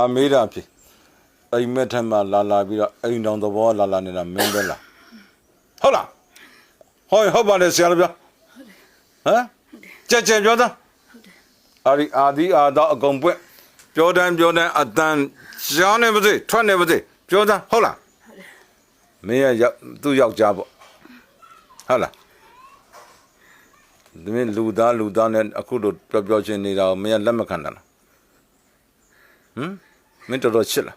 ငါမေးတာဖြစ်အိမ်မက်ထက်မှလာလာပြီးတော့အိမ်တောင်သဘောလာလာနေတာမင်းပဲလားဟုတ်လားဟောဟုတ်ပါတယ်ဆရာတော်ဗျာဟမ်ကြက်ကြက်ပြောသားအာဒီအာဒီအာတော့အကုန်ပွင့်ပြောတိုင်းပြောတိုင်းအတန်ရှားနေပါစေထွက်နေပါစေပြောသားဟုတ်လားမင်းရဲ့ရောက်သူ့ယောက်ျားပေါ့ဟုတ်လားဒီမင်းလူသားလူသားနဲ့အခုလိုပြောပြောချင်းနေတာကိုမင်းကလက်မခံတာလားဟမ် မင်းတော်တော်ချစ်လား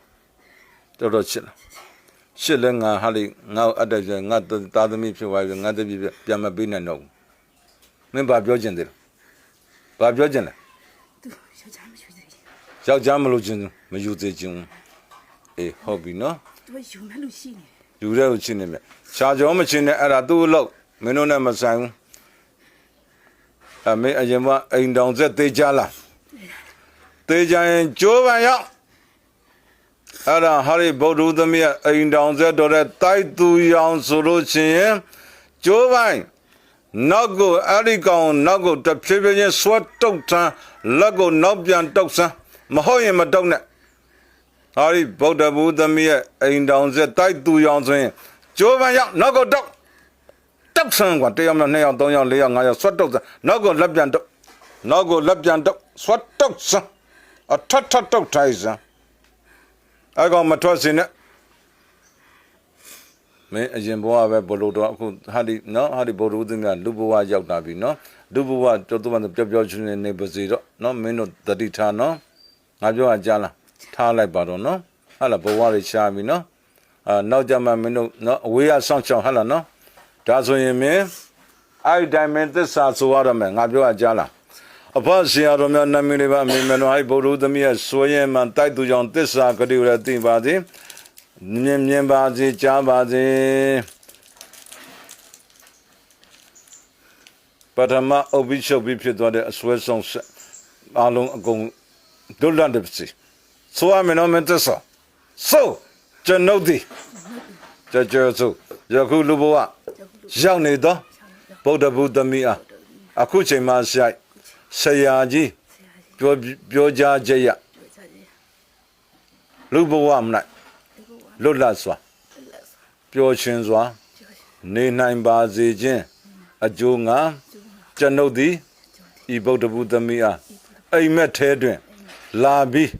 တော်တော်ချစ်လားချစ်လဲငါဟာလေငါ့ကိုအပ်တယ်ဆိုရင်ငါသားသမီးဖြစ်သွားပြီငါတပည့်ပြန်မပေးနိုင်တော့ဘူးမင်းဘာပြောချင်သေးလဲဘာပြောချင်လဲသူယောက်ျားမရှိသေးဘူးယောက်ျားမလို့ချင်းမယူသေးချင်းအေးဟုတ်ပြီနော်သူကယူမဲ့လူရှိနေတယ်ယူတဲ့ကိုချင်းနေမြရှားကြောမချင်းနဲ့အဲ့ဒါသူ့အလုပ်မင်းတို့နဲ့မဆိုင်ဘူးအမေအရင်ကအိမ်တောင်ဆက်သေးကြလားသေးကြရင်ကြိုးပန်ရောက် အဲ့ဒါဟာရိဗုဒ္ဓဦးသမီးရဲ့အိမ်တောင်ဆက်တော်တဲ့တိုက်သူရောင်ဆိုလို့ချင်းရင်ကြိုးပန်နောက်ကိုအဲ့ဒီကောင်နောက်ကိုတစ်ဖြည်းဖြည်းချင်းဆွတ်တုတ်ထမ်းလက်ကိုနောက်ပြန်တုတ်ဆန်းမဟုတ်ရင်မတုတ်နဲ့ဟာဒီဗုဒ္ဓဘုသမီးရဲ့အိမ်တောင်ဆက်တိုက်သူရောင်ဆိုရင်ကျိုးပန်ရောက်နောက်ကိုတော့တောက်ဆန်းကွာတစ်ယောက်နှစ်ယောက်သုံးယောက်လေးယောက်ငါးယောက်ဆွတ်တုတ်ဆန်းနောက်ကိုလက်ပြန်တော့နောက်ကိုလက်ပြန်တော့ဆွတ်တုတ်ဆန်းအထထတုတ်ထိုင်ဆန်း အကောင်မထွက်စင်နဲ့မင်းအရင်ဘဝပဲဘလို့တော့အခုဟာဒီနော်ဟာဒီဘုဒ္ဓဦးသမီးကလူဘဝရောက်တာပြီနော်လူဘဝတော်တော်မှပြောပြောချင်းနေပါစေတော့နော်မင်းတို့တတိထားနော်ငါပြောအကြလားထားလိုက်ပါတော့နော်ဟာလာဘဝတွေရှားပြီနော်အာနောက်ကြမှာမင်းတို့နော်အဝေးကစောင့်ချောင်းဟာလာနော်ဒါဆိုရင်မင်းအဲ့ဒီတိုင်းမင်းသစ္စာဆိုရတော့မယ်ငါပြောအကြလား အဖဆရာတော်များနာမည်လေးပါအမေမတော်အဲ့ဘုဒ္ဓဦးသမီးရဲ့ဆိုရင်မှတိုက်သူကြောင့်သစ္စာကတိရသိပါသည်မြင်မြင်ပါစေကြားပါစေပထမအုပ်ပြီးချုပ်ပြီးဖြစ်သွားတဲ့အစွဲဆုံးဆက်အလုံးအကုန်ဒုလန်တဲ့စီဆိုရမယ်နော်မင်းသက်ဆောဆိုကျွန်ုပ်သည်ကြကြဆိုယခုလူဘဝရောက်နေသောဗုဒ္ဓဘုသမီးအားအခုချိန်မှဆိုင် ဆရာကြီးပြောပြောကြားချက်ရပြောကြတယ်လူဘဝမ၌လွတ်လပ်စွာပျော်ရွှင်စွာနေနိုင်ပါစေခြင်းအကျိုးငါကျွန်ုပ်သည်ဤဗုဒ္ဓဘုသမီးအားအိမ်မက်ထဲတွင် လာပြီး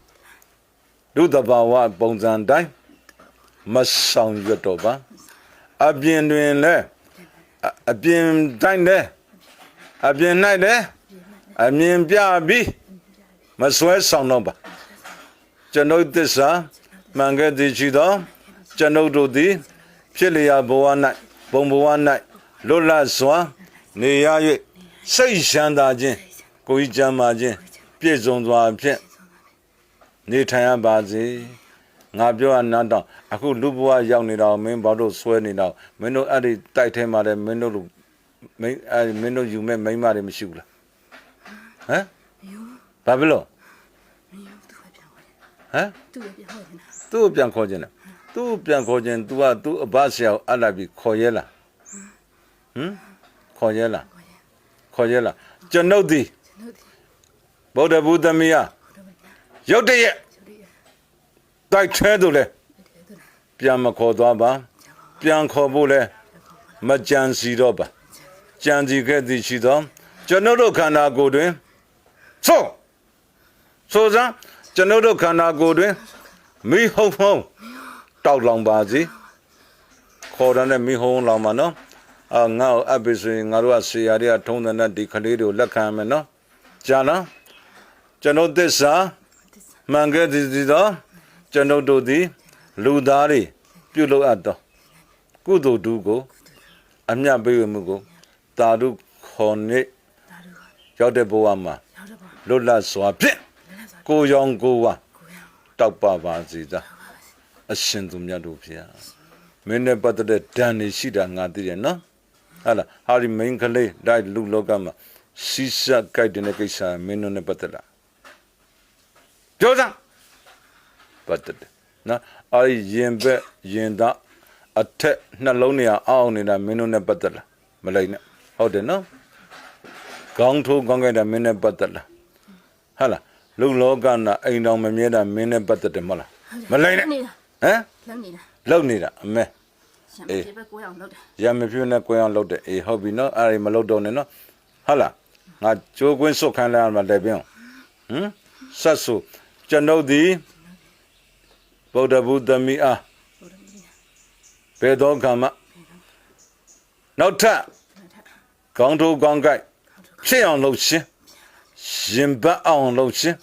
ဒုသဘာဝပုံစံတိုင်းမဆောင်ရွက်တော့ပါအပြင်တွင်လည်းအအပြင်တိုင်းလည်းအပြင်၌လည်း အမြင်ပြပြီးမဆွဲဆောင်တော့ပါကျွန်ုပ်သစ္စာမှန်ခဲ့သည်ရှိသောကျွန်ုပ်တို့သည် ဖြစ်လျာဘဝ၌ဘုံဘဝ၌လွတ်လပ်စွာ နေရ၍စိတ်ရှမ်းသာခြင်းကိုယ်ကြီးကျမ်းမာခြင်းပြည့်စုံစွာဖြင့်နေထိုင်ရပါစေငါပြောရနန်းတော့အခုလူဘဝရောက်နေတာကိုမင်းဘာလို့ဆွဲနေတာကိုမင်းတို့အဲ့ဒီတိုက်ထဲမှာလည်းမင်းတို့လူမင်းအဲ့ဒီမင်းတို့ယူမဲ့မိန်းမတွေမရှိဘူးလား ဟမ်ယူဘာဖြစ်လို့မယူသူကပြန်ဝင်ဟမ်သူကပြန်ဝင်နေတာသူ့ကိုပြန်ခေါ်ခြင်းလားသူ့ကိုပြန်ခေါ်ခြင်း तू ကသူ့အဘဆရာကိုအပ်လိုက်ပြီးခေါ်ရဲလားဟမ်ခေါ်ရဲလားခေါ်ရဲလားကျွန်ုပ်သည်ကျွန်တော်ဒီဗုဒ္ဓဘုသမီးအားဘုရားမညာရုတ်တရက်ကျိုးရတိုက်ထဲသို့လဲတဲ့သူပြန်မခေါ်သွားပါပြန်ခေါ်ဖို့လဲမကြံစီတော့ပါကြံစီခဲ့သည်ရှိသောကျွန်ုပ်တို့ခန္ဓာကိုယ်တွင် သို့ဆိုစမ်းကျွန်ုပ်တို့ခန္ဓာကိုယ်တွင်မိဟုံဟုံတောက်လောင်ပါစေခေါ်ရတဲ့မိဟုံလောင်ပါနော်အာငါ့ကိုအပ်ပြီဆိုရင်ငါတို့ကဆေးရတွေကထုံးတဲ့ဒီကလေးတွေကိုလက်ခံမယ်နော်ကြာနော်ကျွန်ုပ်သစ္စာမှန်ခဲ့သည်သည်သောကျွန်ုပ်တို့သည်လူသားတွေပြုလုပ်အပ်သောကုသိုလ်ဒုကိုအမြတ်ပေးဝမှုကိုတာရုခေါ်နေဒါတို့ကရောက်တဲ့ဘဝမှာရောက်တော့ပါ လွတ်လပ်စွာဖြင့်လက်စွာကိုယ်ရောင်ကိုယ်ဝါကိုရအောင်တောက်ပပါစေသာအရှင်သူမြတ်တို့ဖျားမင်းနဲ့ပတ်သက်တဲ့ဓာန်တွေရှိတာငါသိတယ်နော်ဟာလားဟာဒီမိန်ကလေးတိုက်လူလောကမှာစီစက်ကြိုက်တဲ့ကိစ္စမင်းတို့နဲ့ပတ်သက်တာပြောစမ်းပတ်သက်တယ်နော်အဲ့ဒီရင်ဘက်ရင်သားအထက်နှလုံးနေအောင်အောင်နေတာမင်းတို့နဲ့ပတ်သက်လားမလိုက်နဲ့ဟုတ်တယ်နော်ခေါင်းထိုးခေါင်းကြိုက်တာမင်းနဲ့ပတ်သက်လား ဟာလားလူလောကနာအိမ်တော်မမြဲတာမင်းနဲ့ပတ်သက်တယ်မဟုတ်လားမလိမ့်နဲ့နေတာဟမ်လုံနေတာလုံနေတာအမေရှမ်းပြေပဲကိုရအောင်လုပ်တယ်ရမဖြူနဲ့ကိုယ်အောင်လုပ်တယ်အေးဟုတ်ပြီနော်အဲ့ဒီမလုပ်တော့နဲ့နော်ဟုတ်လားငါကြိုးကွင်းစွတ်ခိုင်းလိုက်ရမှာတယ်ပြန်ဟမ်ဆက်ဆူကျွန်ုပ်သည်ဗုဒ္ဓဘုဒ္ဓမီအားဟုတ်တယ်မင်းဘယ်တော့ကမှနောက်ထပ်ကောင်းထိုးကောင်းကြိုက်ဖြစ်အောင်လုပ်ရှင် ရင်ပတ်အောင်လုပ်ရှင်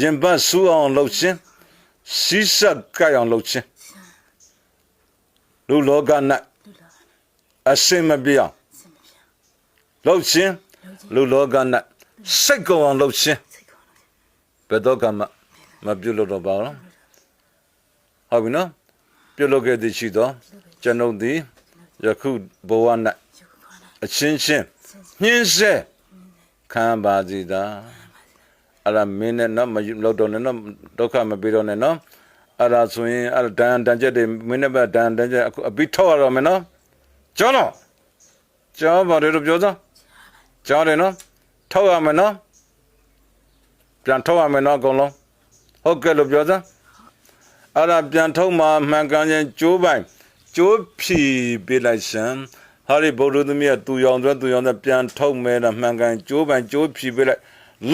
ရင်ပတ်ဆူအောင်လုပ်ရှင်စီးဆက်ကြိုက်အောင်လုပ်ရှင်လူလောက၌လူလာအစင်မပြေအောင်စင်မပြလှုပ်ရှင်လူလောက၌စိတ်ကောင်းအောင်လှုပ်ရှင်စိတ်ကောင်းတယ်ဘယ်တော့ကမှမပြုတ်လို့တော့ပါဘူးဟုတ်ပြီနော်ပြုတ်လို့ခဲ့သည်ရှိတော့ကျွန်ုပ်သည်ယခုဘဝ၌ယူခေါ်တာအချင်းချင်းညှင်းဆဲ ခံပါစီသာအဲ့ဒါမင်းနဲ့နော်မယူလို့တော့နဲ့နော်ဒုက္ခမပေးတော့နဲ့နော်အဲ့ဒါဆိုရင်အဲ့ဒါဒဏ်ဒဏ်ချက်တွေမင်းနဲ့ပဲဒဏ်ဒဏ်ချက်အခုအပြီးထောက်ရတော့မယ်နော်ကျောင်းတော့ကျောင်းပါတယ်လို့ပြောစမ်းကျောင်းတယ်နော်ထောက်ရမယ်နော်ပြန်ထောက်ရမယ်နော်အကုန်လုံးဟုတ်ကဲ့လို့ပြောစမ်းအဲ့ဒါပြန်ထုတ်မှမှန်ကန်ခြင်းကျိုးပိုင်ကျိုးဖြီပေးလိုက်စမ်း ဟာဒီဗုဒ္ဓသမီးကသူရောင်သွဲသူရောင်သွဲပြန်ထုတ်မဲတာမှန်ကန်ကျိုးပိုင်ကျိုးဖြီပေးလိုက်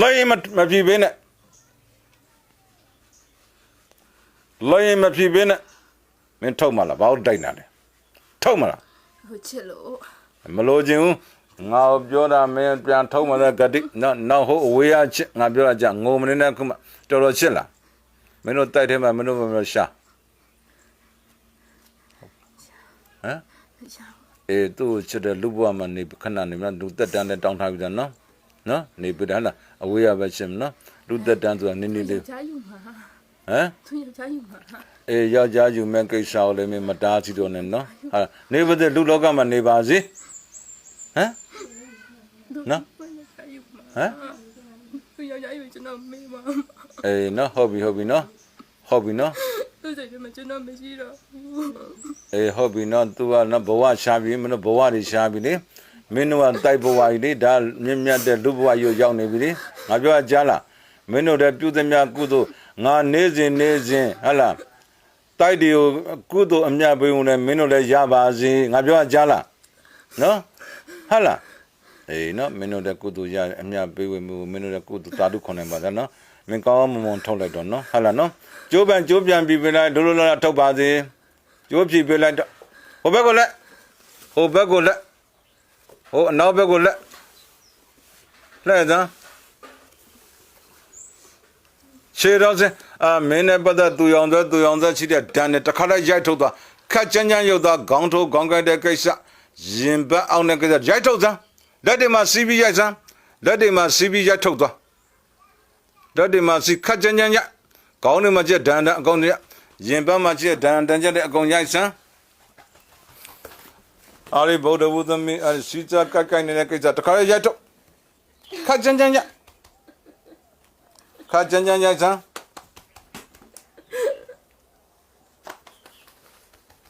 လိမ့်မမဖြီပေးနဲ့လိမ့်မဖြီပေးနဲ့မင်းထုတ်မလားဘာလို့တိုက်နေတာလဲထုတ်မလားဟိုချစ်လို့မလို့ခြင်းဘူးငါပြောတာမင်းပြန်ထုတ်မှလည်းဂတိနော်နောက်ဟိုအဝေးရချစ်ငါပြောတာကြငိုမနေနဲ့ခုမှတော်တော်ချစ်လားမင်းတို့တိုက်ထဲမှာမင်းတို့မလို့ရှာဟမ်ရှာ အေးသူ့ကိုချစ်တဲ့လူဘဝမှာနေခဏနေမလားလူသက်တမ်းနဲ့တောင်းထားပြီသားနော်နော်နေပြီလားအဝေးရပဲချင်မနော်လူသက်တမ်းဆိုတာနည်းနည်းလေးဟကြားယူမှာမ်သူရကြားယူမှာအေးယောက်ျားယူမဲ့ကိစ္စကိုလည်းမင်းမတားစီတော့နဲ့နော်ဟာနေပါတဲ့လူလောကမှာနေပါစေဟမ်နော်ကြားယူမှာဟမ်သူရကြားယူကျွန်တော်မေးမှာအေးနော်ဟုတ်ပြီဟုတ်ပြီနော်ဟုတ်ပြီနော် သူစိတ်ထဲမှာကျွန်တော်မရှိတော့ဘူးအေးဟုတ်ပြီနော် तू ကနော်ဘဝရှားပြီမင်းတို့ဘဝတွေရှားပြီလေမင်းတို့ကတိုက်ဘဝကြီးလေဒါမြင့်မြတ်တဲ့လူဘဝကြီးကိုရောက်နေပြီလေငါပြောရကြားလားမင်းတို့တဲ့ပြုသမျှကုသိုလ်ငါနေစဉ်နေစဉ်ဟဟလားတိုက်တွေကိုကုသိုလ်အမြတ်ပေးုံနဲ့မင်းတို့လည်းရပါစေငါပြောရကြားလားနော်ဟဟလားအေးနော်မင်းတို့တဲ့ကုသိုလ်ရအမြတ်ပေးဝင်မှုမင်းတို့တဲ့ကုသိုလ်တာတုခွန်နိုင်ပါလားနော် မင်းကောင်းမွန်မွန်ထုတ်လိုက်တော့နော်ဟဟလားနော်ကျိုးပန်ကျိုးပြန်ပြီးပြလိုက်ဒုလိုလာထုတ်ပါစေကျိုးဖြီပေးလိုက်တော့ဟိုဘက်ကိုလက်ဟိုဘက်ကိုလက်ဟိုအနောက်ဘက်ကိုလက်လှည့်စမ်းခြေတော်စင်အာမင်းနဲ့ပတ်သက်သူရောင်သက်သူရောင်သက်ရှိတဲ့ဒဏ်နဲ့တစ်ခါလိုက်ရိုက်ထုတ်သွားခက်ချမ်းချမ်းရုပ်သွားခေါင်းထိုးခေါင်းကိုက်တဲ့ကိစ္စရင်ဘတ်အောင်တဲ့ကိစ္စရိုက်ထုတ်စမ်းလက်တွေမှာစီးပြီးရိုက်စမ်းလက်တွေမှာစီးပြီးရိုက်ထုတ်သွား လက်တွေမှာစီးခက်ချမ်းချမ်းရိုက်ခေါင်းတွေမှာကျက်ဒဏ်ဒဏ်အကောင်တွေရင်ဘတ်မှာကျက်ဒဏ်ဒဏ်ကျက်တဲ့အကောင်ရိုက်စမ်းအာရိဗုဒ္ဓဘုသမီအာရိစီစာကိုက်ကိုက်နေတဲ့ကိစ္စတစ်ခါလိုက်ရိုက်ထုတ်ခက်ချမ်းချမ်းရိုက်ခက်ချမ်းချမ်းရိုက်စမ်း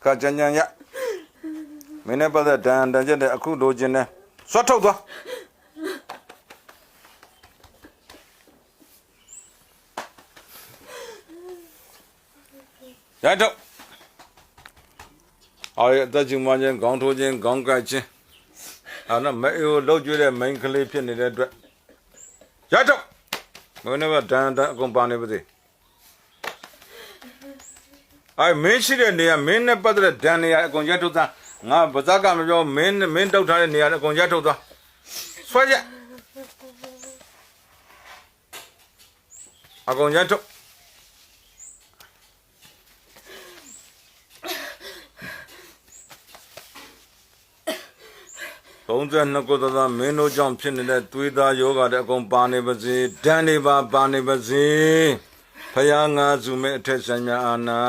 ခက်ချမ်းချမ်းရိုက်မင်းနဲ့ပတ်သက်ဒဏ်ဒဏ်ကျက်တဲ့အခုလိုချင်တယ်ဆွတ်ထုတ်သွား ရိုက်တော့အော်ရအသက်ကြီးမှန်းချင်းခေါင်းထိုးခြင်းခေါင်းကိုက်ခြင်းအဲ့တော့မဲအိုလှုပ်ကျွေးတဲ့မိန်းကလေးဖြစ်နေတဲ့အတွက်ရိုက်တော့မင်းတို့ကဒန်ဒန်အကုန်ပါနေပါစေအဲ့မင်းရှိတဲ့နေရာမင်းနဲ့ပတ်သက်တဲ့ဒန်နေရာအကုန်ရက်ထုတ်သားငါဗဇက်ကမပြောမင်းမင်းတောက်ထားတဲ့နေရာအကုန်ရက်ထုတ်သွားဆွဲရက်အကုန်ရက်ထုတ် 32ခုသောသောမင်းတို့ကြောင့်ဖြစ်နေတဲ့သွေးသားယောဂတဲ့အကုန်ပါနေပါစေဒဏ်တွေပါပါနေပါစေဖယားငါစုမဲ့အထက်ဆံများအာနာ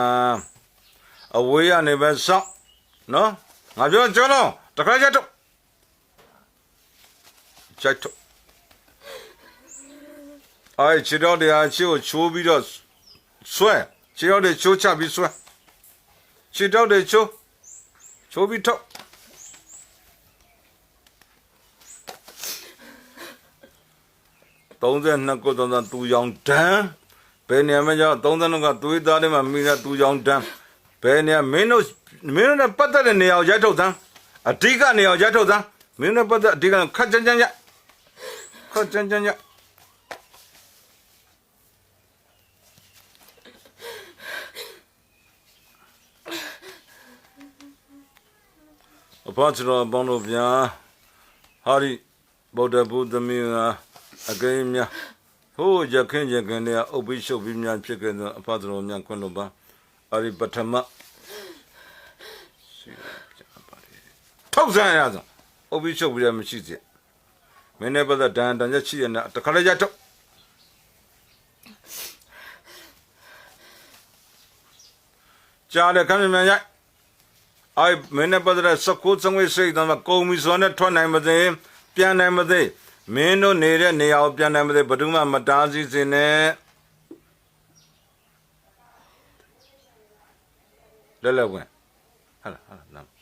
အဝေးရနေပဲစောင့်နော်ငါပြောကြောလုံးတခါကြတော့ကြိုက်တော့အဲ့ခြေတော်တရားချိုးချိုးပြီးတော့ဆွဲခြေတော်တွေချိုးချပြီးဆွဲခြေတော်တွေချိုးချိုးပြီးတော့က 32ကိုတော့သူရောင်တန်းဘယ်နေရာမှာကြောင့်32ကသွေးသားတွေမှာမိတဲ့သူရောင်တန်းဘယ်နေရာမင်းတို့မင်းတို့နဲ့ပတ်သက်တဲ့နေရာကိုရိုက်ထုတ်သမ်းအဓိကနေရာကိုရိုက်ထုတ်သမ်းမင်းတို့နဲ့ပတ်သက်အဓိကခက်ကြမ်းကြမ်းရခက်ကြမ်းကြမ်းရအဖချတော်ဘောင်းတို့ဗျာဟာဒီဗုဒ္ဓဘုသမီးက အကဲများဟိုးရခင်ရခင်တွေကအုပ်ပြီးရှုပ်ပြီးများဖြစ်ခဲ့တဲ့အဖတော်များခွင့်လို့ပါအာဒီပထမထုတ်စမ်းရသောအုပ်ပြီးရှုပ်ပြီးလည်းမရှိစေမင်းနဲ့ပတ်သက်တန်တန်ချက်ရှိရတဲ့တခါလေးရထုတ်ကြားတယ်ခမ်းမြန်ရိုက်အိုင်မင်းနဲ့ပတ်သက်တဲ့စကုစငွေစိတ်တော့ကုံမီစွာနဲ့ထွက်နိုင်မသေးပြန်နိုင်မသေး မင်းတို့နေတဲ့နေရာကိုပြန်နိုင်မသေးဘယ်သူမှမတားဆီးစေနဲ့လဲလဲဝင်ဟာလာဟာလာ